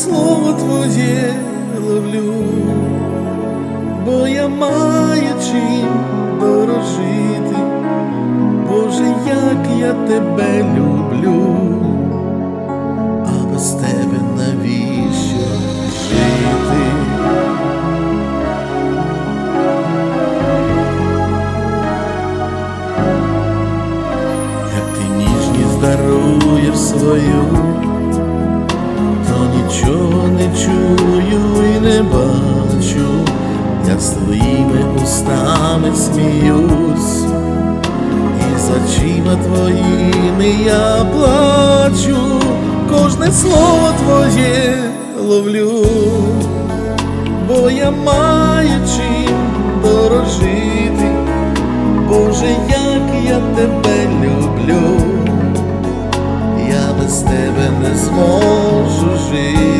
слово твоє ловлю, бо я маю чим дорожити, Боже, як я тебе люблю, а без тебе навіщо жити? як ти ніжність даруєш свою, не чую і не бачу, я з твоїми устами сміюсь, і з очима твоїми я плачу, кожне слово твоє ловлю, бо я маю чим дорожити. Боже, як я тебе люблю, я без тебе не зможу жити,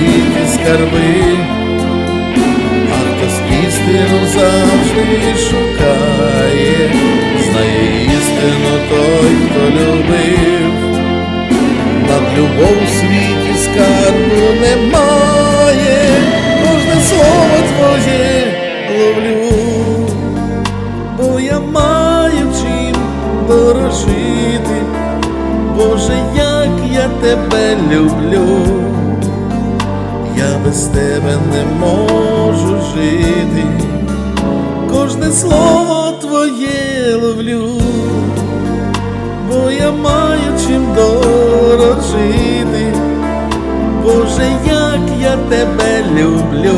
Світі скарби, а хтось істину завжди шукає, знає істину той, хто любив, над любов у світі скарбу немає, кожне слово твоє ловлю, бо я маю чим дорожити. Боже, як я тебе люблю, я без тебе не можу жити, кожне слово твоє ловлю, бо я маю чим дорожити, Боже, як я тебе люблю,